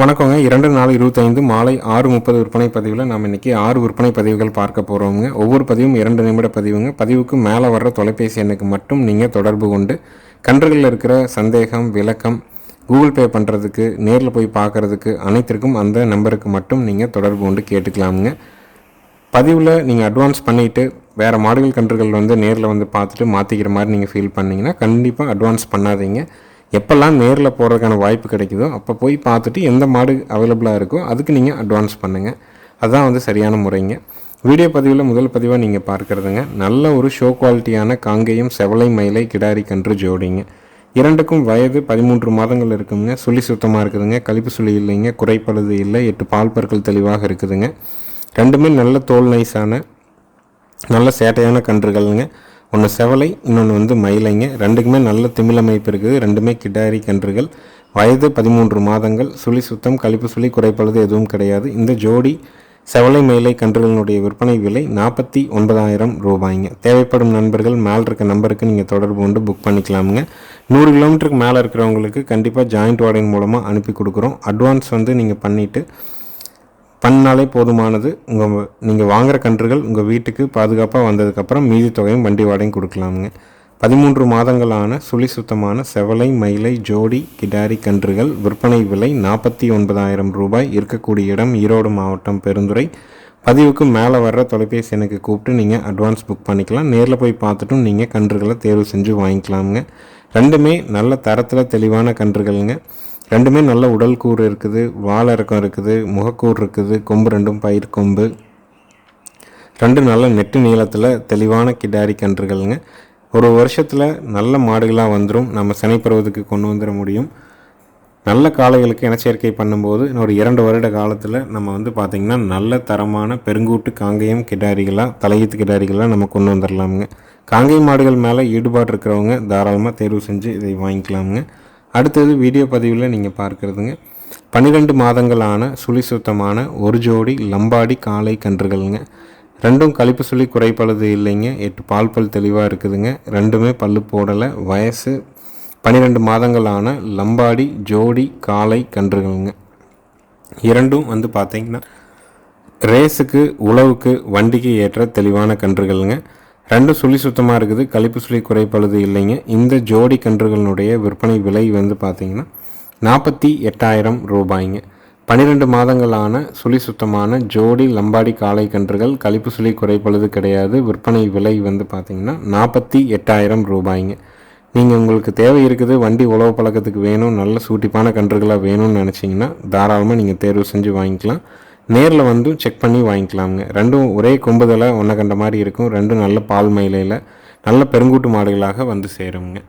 வணக்கங்க. இரண்டு நாலு இருபத்தைந்து மாலை ஆறு முப்பது விற்பனை பதிவில் நாம் இன்றைக்கி ஆறு விற்பனை பதிவுகள் பார்க்க போகிறோங்க ஒவ்வொரு பதிவும் இரண்டு நிமிட பதிவுங்க. பதிவுக்கு மேலே வர்ற தொலைபேசி எண்ணுக்கு மட்டும் நீங்கள் தொடர்பு கொண்டு கன்றுகளில் இருக்கிற சந்தேகம் விளக்கம் கூகுள் பே பண்ணுறதுக்கு நேரில் போய் பார்க்குறதுக்கு அனைத்திற்கும் அந்த நம்பருக்கு மட்டும் நீங்கள் தொடர்பு கொண்டு கேட்டுக்கலாமுங்க. பதிவில் நீங்கள் அட்வான்ஸ் பண்ணிவிட்டு வேறு மாடுகள் கன்றுகள் வந்து நேரில் வந்து பார்த்துட்டு மாற்றிக்கிற மாதிரி நீங்கள் ஃபீல் பண்ணிங்கன்னா கண்டிப்பாக அட்வான்ஸ் பண்ணாதீங்க. எப்போல்லாம் நேரில் போகிறதுக்கான வாய்ப்பு கிடைக்குதோ அப்போ போய் பார்த்துட்டு எந்த மாடு அவைலபிளாக இருக்கோ அதுக்கு நீங்கள் அட்வான்ஸ் பண்ணுங்கள் அதுதான் வந்து சரியான முறைங்க. வீடியோ பதிவில் முதல் பதிவாக நீங்கள் பார்க்குறதுங்க. நல்ல ஒரு ஷோ குவாலிட்டியான காங்கேயம் செவலை மயிலை கிடாரி கன்று ஜோடிங்க. இரண்டுக்கும் வயது பதிமூன்று மாதங்கள் இருக்குங்க. சுழி சுத்தமாக இருக்குதுங்க. கழிப்பு சுழி இல்லைங்க. குறைப்பழுது இல்லை. எட்டு பால் பற்கள் தெளிவாக இருக்குதுங்க. ரெண்டுமே நல்ல தோல் நைஸான நல்ல சேட்டையான கன்றுகள்ங்க. ஒன்று செவலை இன்னொன்று வந்து மயிலைங்க. ரெண்டுக்குமே நல்ல திமிழமைப்பு இருக்குது. ரெண்டுமே கிடாரி கன்றுகள். வயது பதிமூன்று மாதங்கள். சுழி சுத்தம் கழிப்பு சுழி குறைப்பளது எதுவும் கிடையாது. இந்த ஜோடி செவலை மயிலை கன்றுகளினுடைய விற்பனை விலை நாற்பத்தி ஒன்பதாயிரம் ரூபாய்ங்க. தேவைப்படும் நண்பர்கள் மேலே இருக்க நம்பருக்கு நீங்கள் தொடர்பு கொண்டு புக் பண்ணிக்கலாமுங்க. நூறு கிலோமீட்டருக்கு மேலே இருக்கிறவங்களுக்கு கண்டிப்பாக ஜாயிண்ட் வார்டன் மூலமாக அனுப்பி கொடுக்குறோம். அட்வான்ஸ் வந்து நீங்கள் பண்ணிவிட்டு பண்ணாலே போதுமானது. உங்கள் நீங்கள் வாங்குகிற கன்றுகள் உங்கள் வீட்டுக்கு பாதுகாப்பாக வந்ததுக்கப்புறம் மீதி தொகையும் வண்டி வாடகையும் கொடுக்கலாமுங்க. பதிமூன்று மாதங்களான சுழி சுத்தமான செவலை மயிலை ஜோடி கிடாரி கன்றுகள் விற்பனை விலை நாற்பத்தி ஒன்பதாயிரம் ரூபாய் இருக்கக்கூடிய இடம் ஈரோடு மாவட்டம் பெருந்துறை. பதிவுக்கு மேலே வர்ற தொலைபேசி எனக்கு கூப்பிட்டு நீங்கள் அட்வான்ஸ் புக் பண்ணிக்கலாம். நேரில் போய் பார்த்துட்டும் நீங்கள் கன்றுகளை தேர்வு செஞ்சு வாங்கிக்கலாமுங்க. ரெண்டுமே நல்ல தரத்தில் தெளிவான கன்றுகள்ங்க. ரெண்டுமே நல்ல உடல் கூறு இருக்குது வால் இறக்கம் இருக்குது முகக்கூறு இருக்குது கொம்பு ரெண்டும் பயிர் கொம்பு. ரெண்டு நல்ல நெட்டு நீளத்தில் தெளிவான கிடாரி கன்றுகள்ங்க. ஒரு வருஷத்தில் நல்ல மாடுகளாக வந்துடும் நம்ம சனிப்பருவத்துக்கு கொண்டு வந்துட முடியும். நல்ல காளைகளுக்கு இனச்சேர்க்கை பண்ணும்போது ஒரு இரண்டு வருட காலத்தில் நம்ம வந்து பார்த்திங்கன்னா நல்ல தரமான பெருங்கூட்டு காங்கேயம் கிடாரிகளாக தலையீத்து கிடாரிகளாக நம்ம கொண்டு வந்துடலாமுங்க காங்கேயம் மாடுகள் மேலே ஈடுபாடு இருக்கிறவங்க தாராளமாக தேர்வு செஞ்சு இதை வாங்கிக்கலாமுங்க. அடுத்தது வீடியோ பதிவில் நீங்கள் பார்க்குறதுங்க. பன்னிரெண்டு மாதங்களான சுழி சுத்தமான ஒரு ஜோடி லம்பாடி காலை கன்றுகள்ங்க. ரெண்டும் கழிப்பு சுழி குறைப்பழுது இல்லைங்க. எட்டு பால் பல் தெளிவாக இருக்குதுங்க. ரெண்டுமே பல்லு போடலை. வயசு பன்னிரெண்டு மாதங்களான லம்பாடி ஜோடி காலை கன்றுகள்ங்க. இரண்டும் வந்து பார்த்தீங்கன்னா ரேஸுக்கு உழவுக்கு வண்டிக்கு ஏற்ற தெளிவான கன்றுகள்ங்க. ரெண்டும் சுழி சுத்தமாக இருக்குது. கழிப்பு சுழி குறைப்பழுது இல்லைங்க. இந்த ஜோடி கன்றுகளினுடைய விற்பனை விலை வந்து பார்த்தீங்கன்னா நாற்பத்தி எட்டாயிரம் ரூபாய்ங்க. பன்னிரெண்டு மாதங்களான சுழி சுத்தமான ஜோடி லம்பாடி காளை கன்றுகள் கழிப்பு சுழி குறைப்பழுது கிடையாது. விற்பனை விலை வந்து பார்த்தீங்கன்னா நாற்பத்தி எட்டாயிரம் ரூபாய்ங்க. நீங்கள் உங்களுக்கு தேவை இருக்குது வண்டி உழவு பழக்கத்துக்கு வேணும் நல்ல சூட்டிப்பான கன்றுகளாக வேணும்னு நினச்சிங்கன்னா தாராளமாக நீங்கள் தேர்வு செஞ்சு வாங்கிக்கலாம். நேரில் வந்து செக் பண்ணி வாங்கிக்கலாமுங்க. ரெண்டும் ஒரே கொம்புதலை ஒன்றை கண்ட மாதிரி இருக்கும். ரெண்டும் நல்ல பால் மயிலையில் நல்ல பெருங்கூட்டு மாடுகளாக வந்து சேருங்க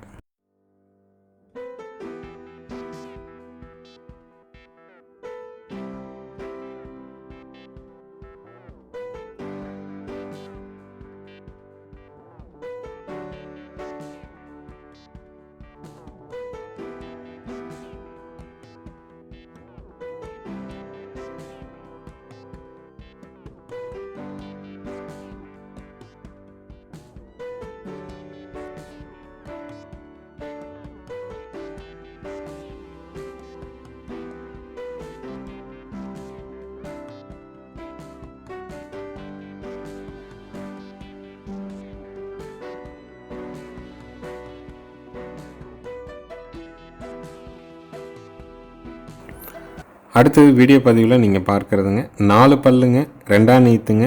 அடுத்தது வீடியோ பதிவில் நீங்கள் பார்க்குறதுங்க. நாலு பல்லுங்க ரெண்டாம் நீத்துங்க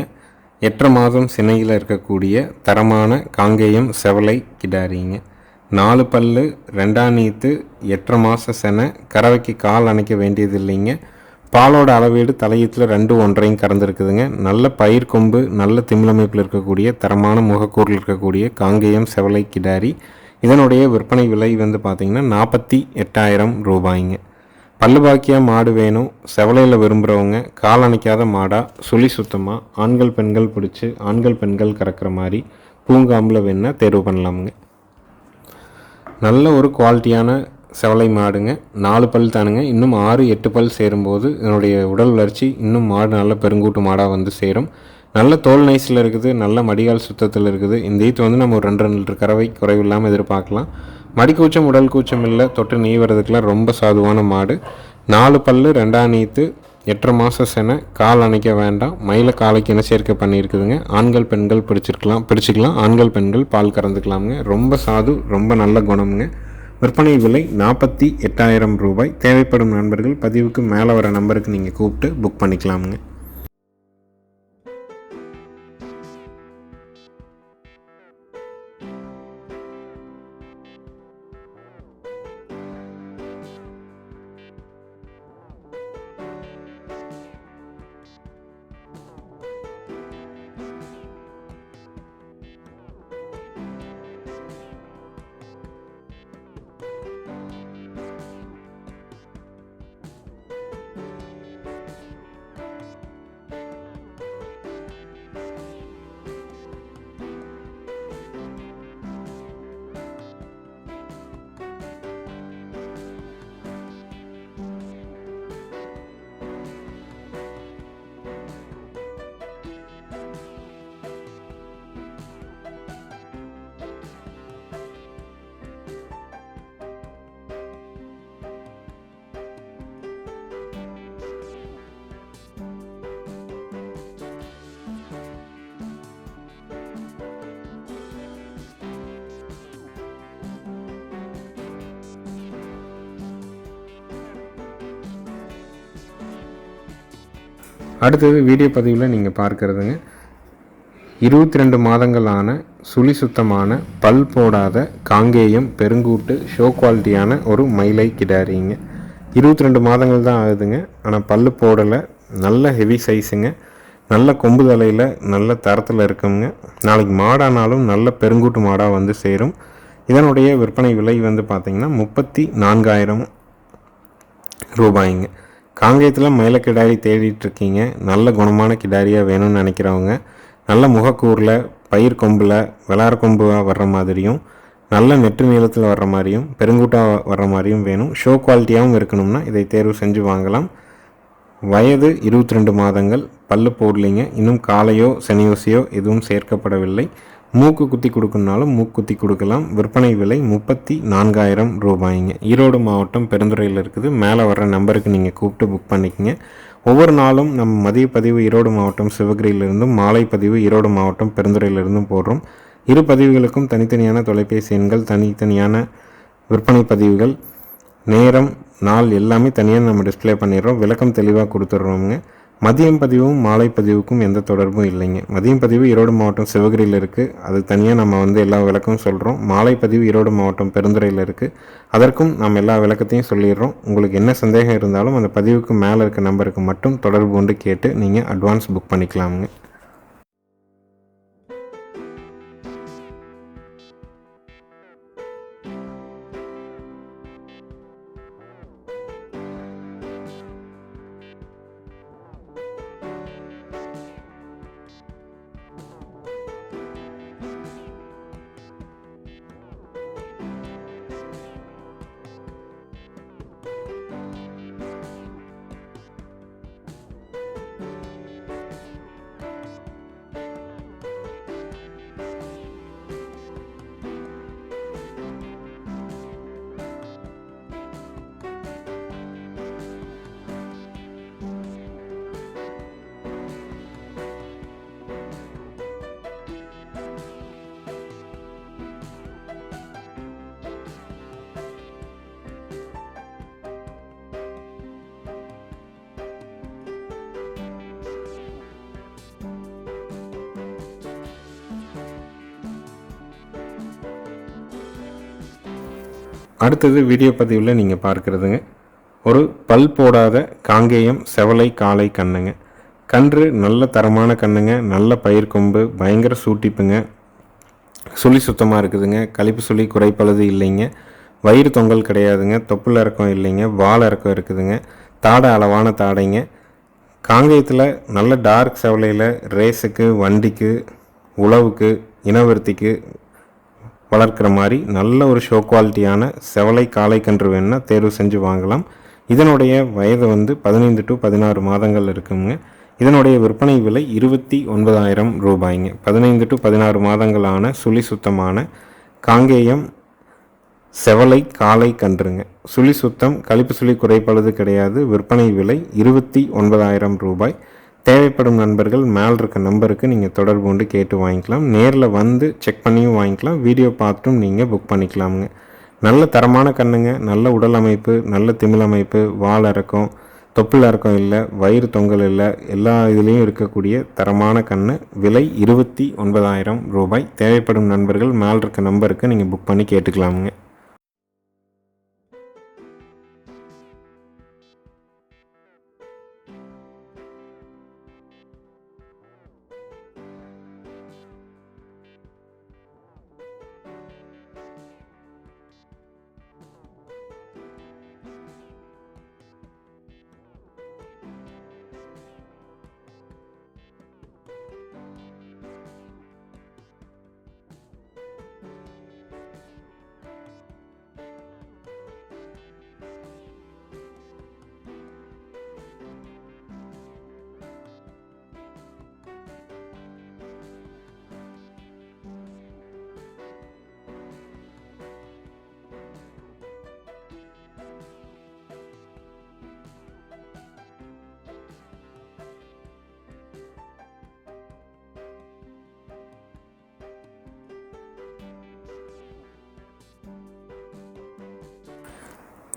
எட்டரை மாதம் சினையில் இருக்கக்கூடிய தரமான காங்கேயம் செவலை கிடாரிங்க. நாலு பல்லு ரெண்டாம் நீத்து எட்டரை மாத செனை கறவைக்கு கால் அணைக்க வேண்டியது இல்லைங்க பாலோட அளவீடு தலையீத்தில் ரெண்டு ஒன்றையும் கறந்துருக்குதுங்க. நல்ல பயிர் கொம்பு நல்ல திமிழமைப்பில் இருக்கக்கூடிய தரமான முகக்கூரில் இருக்கக்கூடிய காங்கேயம் செவலை கிடாரி. இதனுடைய விற்பனை விலை வந்து பார்த்திங்கன்னா நாற்பத்தி எட்டாயிரம் ரூபாய்ங்க. பல்லு பாக்கியாக மாடு வேணும் செவலையில் விரும்புகிறவங்க கால் அணைக்காத மாடாக சுழி சுத்தமாக ஆண்கள் பெண்கள் பிடிச்சி ஆண்கள் பெண்கள் கறக்கிற மாதிரி பூங்காம்பில் வேணால் தேர்வு பண்ணலாமுங்க. நல்ல ஒரு குவாலிட்டியான செவலை மாடுங்க. நாலு பல் தானுங்க. இன்னும் ஆறு எட்டு பல் சேரும்போது இதனுடைய உடல் வளர்ச்சி இன்னும் மாடு நல்ல பெருங்கூட்டு மாடாக வந்து சேரும். நல்ல தோல் நைஸில் இருக்குது நல்ல மடிகால் சுத்தத்தில் இருக்குது. இந்த ஈத்து வந்து நம்ம ஒரு ரெண்டு ரெண்டு லிட்டர் கறவை குறைவில்லாமல் எதிர்பார்க்கலாம். மடிக்கூச்சம் உடல் கூச்சம் இல்லை தொட்டு நெய் ரொம்ப சாதுவான மாடு. நாலு பல்லு ரெண்டாம் நீத்து எட்டரை மாதம் சென கால் அணைக்க வேண்டாம். மயில காலைக்கு இன சேர்க்கை பண்ணியிருக்குதுங்க. ஆண்கள் பெண்கள் பிடிச்சிருக்கலாம் பிடிச்சிக்கலாம். ஆண்கள் பெண்கள் பால் கறந்துக்கலாமுங்க. ரொம்ப சாது ரொம்ப நல்ல குணம்ங்க. விற்பனை விலை நாற்பத்தி எட்டாயிரம் ரூபாய். தேவைப்படும் நண்பர்கள் பதிவுக்கு மேலே வர நம்பருக்கு நீங்கள் கூப்பிட்டு புக் பண்ணிக்கலாமுங்க. அடுத்தது வீடியோ பதிவில் நீங்கள் பார்க்குறதுங்க. இருபத்தி ரெண்டு மாதங்களான சுழி சுத்தமான பல் போடாத காங்கேயம் பெருங்கூட்டு ஷோ குவாலிட்டியான ஒரு மயிலை கிடாரிங்க. இருபத்தி ரெண்டு மாதங்கள் தான் ஆகுதுங்க. ஆனால் பல் போடலை. நல்ல ஹெவி சைஸுங்க நல்ல கொம்பு தலையில் நல்ல தரத்தில் இருக்குங்க. நாளைக்கு மாடானாலும் நல்ல பெருங்கூட்டு மாடாக வந்து சேரும். இதனுடைய விற்பனை விலை வந்து பார்த்திங்கன்னா முப்பத்தி நான்காயிரம் ரூபாய்ங்க. காங்கேயத்தில் மயில கிடாரி தேடிட்டு இருக்கீங்க நல்ல குணமான கிடாரியாக வேணும்னு நினைக்கிறவங்க நல்ல முகக்கூரில் பயிர் கொம்பில் விளாற கொம்புவாக வர்ற மாதிரியும் நல்ல நெட்டு நீளத்தில் வர்ற மாதிரியும் பெருங்கூட்டாக வர்ற மாதிரியும் வேணும். ஷோ குவாலிட்டியாகவும் இருக்கணும்னா இதை தேர்வு செஞ்சு வாங்கலாம். வயது இருபத்தி ரெண்டு மாதங்கள் பல்லு போடலிங்க. இன்னும் காலையோ சனியோசியோ எதுவும் சேர்க்கப்படவில்லை. மூக்கு குத்தி கொடுக்கணுனாலும் மூக்கு குத்தி கொடுக்கலாம். விற்பனை விலை முப்பத்தி நான்காயிரம் ரூபாய்ங்க. ஈரோடு மாவட்டம் பெருந்துறையில் இருக்குது. மேலே வர்ற நம்பருக்கு நீங்கள் கூப்பிட்டு புக் பண்ணிக்கங்க. ஒவ்வொரு நாளும் நம்ம மதிய பதிவு ஈரோடு மாவட்டம் சிவகிரியிலிருந்தும் மாலை பதிவு ஈரோடு மாவட்டம் பெருந்துறையிலிருந்தும் போடுறோம். இரு பதிவுகளுக்கும் தனித்தனியான தொலைபேசி எண்கள் தனித்தனியான விற்பனை பதிவுகள் நேரம் நாள் எல்லாமே தனியாக நம்ம டிஸ்ப்ளே பண்ணிடுறோம். விளக்கம் தெளிவாக கொடுத்துட்றோமுங்க. மதியம் பதிவும் மாலை பதிவுக்கும் எந்த தொடர்பும் இல்லைங்க. மதியம் பதிவு ஈரோடு மாவட்டம் சிவகிரியில் இருக்குது அது தனியாக நம்ம வந்து எல்லா விளக்கமும் சொல்கிறோம் மாலை பதிவு ஈரோடு மாவட்டம் பெருந்துறையில் இருக்குது அதற்கும் நம்ம எல்லா விளக்கத்தையும் சொல்லிடுறோம். உங்களுக்கு என்ன சந்தேகம் இருந்தாலும் அந்த பதிவுக்கு மேலே இருக்க நம்பருக்கு மட்டும் தொடர்பு கொண்டு கேட்டு நீங்கள் அட்வான்ஸ் புக் பண்ணிக்கலாமுங்க. அடுத்தது வீடியோ பதிவில் நீங்கள் பார்க்குறதுங்க. ஒரு பல் போடாத காங்கேயம் செவலை காலை கண்ணுங்க. கன்று நல்ல தரமான கண்ணுங்க நல்ல பயிர் கொம்பு பயங்கர சூட்டிப்புங்க. சுழி சுத்தமாக இருக்குதுங்க. கழிப்பு சுழி குறைப்பழுது இல்லைங்க. வயிறு தொங்கல் கிடையாதுங்க. தொப்புள் இறக்கம் இல்லைங்க. வால் இறக்கம் இருக்குதுங்க. தாடை அளவான தாடைங்க. காங்கேயத்தில் நல்ல டார்க் செவலையில் ரேஸுக்கு வண்டிக்கு உழவுக்கு இனவருத்திக்கு வளர்க்குற மாதிரி நல்ல ஒரு ஷோ குவாலிட்டியான செவலை காளை கன்று வேணுன்னா தேர்வு செஞ்சு வாங்கலாம். இதனுடைய வயது வந்து பதினைந்து டு பதினாறு மாதங்கள் இருக்குங்க. இதனுடைய விற்பனை விலை இருபத்தி ஒன்பதாயிரம் ரூபாய்ங்க. பதினைந்து டு பதினாறு மாதங்களான சுழி சுத்தமான காங்கேயம் செவலை காலை கன்றுங்க. சுழி சுத்தம் கழிப்பு சுழி குறைப்பழுது கிடையாது. விற்பனை விலை இருபத்தி ஒன்பதாயிரம் ரூபாய். தேவைப்படும் நண்பர்கள் மேல் இருக்க நம்பருக்கு நீங்கள் தொடர்பு கொண்டு கேட்டு வாங்கிக்கலாம். நேரில் வந்து செக் பண்ணியும் வாங்கிக்கலாம். வீடியோ பார்த்துட்டும் நீங்கள் புக் பண்ணிக்கலாமுங்க. நல்ல தரமான கண்ணுங்க நல்ல உடல் அமைப்பு நல்ல திமிழ் அமைப்பு வால் இறக்கம் தொப்புள் இறக்கம் இல்லை வயிறு தொங்கல் இல்லை எல்லா இதுலேயும் இருக்கக்கூடிய தரமான கண்ணு. விலை இருபத்தி ஒன்பதாயிரம் ரூபாய். தேவைப்படும் நண்பர்கள் மேல் இருக்க நம்பருக்கு நீங்கள் புக் பண்ணி கேட்டுக்கலாமுங்க.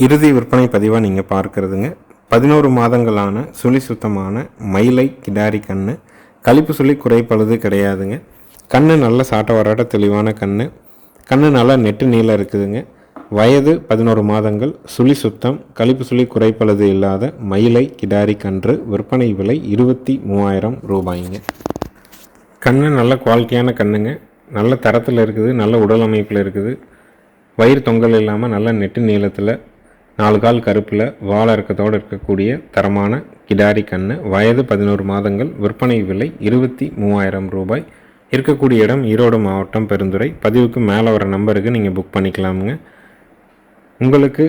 இறுதி விற்பனை பதிவாக நீங்கள் பார்க்குறதுங்க. பதினோரு மாதங்களான சுழி சுத்தமான மயிலை கிடாரி கண் கழிப்பு சுழி குறைப்பழுது கிடையாதுங்க. கண் நல்ல சாட்ட வராட்ட தெளிவான கண் கண் நல்லா நெட்டு நீளம் இருக்குதுங்க. வயது பதினோரு மாதங்கள். சுழி சுத்தம் கழிப்பு சுழி குறைப்பழுது இல்லாத மயிலை கிடாரி கன்று. விற்பனை விலை இருபத்தி மூவாயிரம் ரூபாய்ங்க. கண் நல்ல குவாலிட்டியான கண்ணுங்க. நல்ல தரத்தில் இருக்குது நல்ல உடல் அமைப்பில் இருக்குது. வயிறு தொங்கல் இல்லாமல் நல்ல நெட்டு நீளத்தில் நாலு கால் கருப்பில் வாழ இறக்கத்தோடு இருக்கக்கூடிய தரமான கிடாரி கண்ணு. வயது பதினோரு மாதங்கள் விற்பனை விலை இருபத்தி மூவாயிரம் ரூபாய். இருக்கக்கூடிய இடம் ஈரோடு மாவட்டம் பெருந்துறை. பதிவுக்கு மேலே வர நம்பருக்கு நீங்கள் புக் பண்ணிக்கலாமுங்க. உங்களுக்கு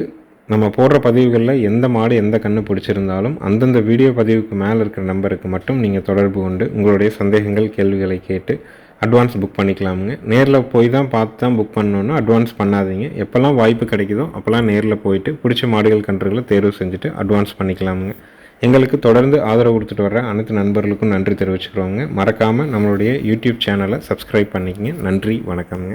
நம்ம போடுற பதிவுகளில் எந்த மாடு எந்த கண்ணு பிடிச்சிருந்தாலும் அந்தந்த வீடியோ பதிவுக்கு மேலே இருக்கிற நம்பருக்கு மட்டும் நீங்கள் தொடர்பு கொண்டு உங்களுடைய சந்தேகங்கள் கேள்விகளை கேட்டு அட்வான்ஸ் புக் பண்ணிக்கலாமுங்க. நேரில் போய் தான் பார்த்து தான் புக் பண்ணணுன்னா அட்வான்ஸ் பண்ணாதீங்க. எப்போல்லாம் வாய்ப்பு கிடைக்குதோ அப்போல்லாம் நேரில் போயிட்டு பிடிச்ச மாடுகள் கன்றுகளை தேர்வு செஞ்சுட்டு அட்வான்ஸ் பண்ணிக்கலாமுங்க. எங்களுக்கு தொடர்ந்து ஆதரவு கொடுத்துட்டு வர அனைத்து நண்பர்களுக்கும் நன்றி தெரிவிச்சுக்கிறோங்க. மறக்காமல் நம்மளுடைய யூடியூப் சேனலை சப்ஸ்கிரைப் பண்ணிக்கங்க. நன்றி வணக்கம்ங்க.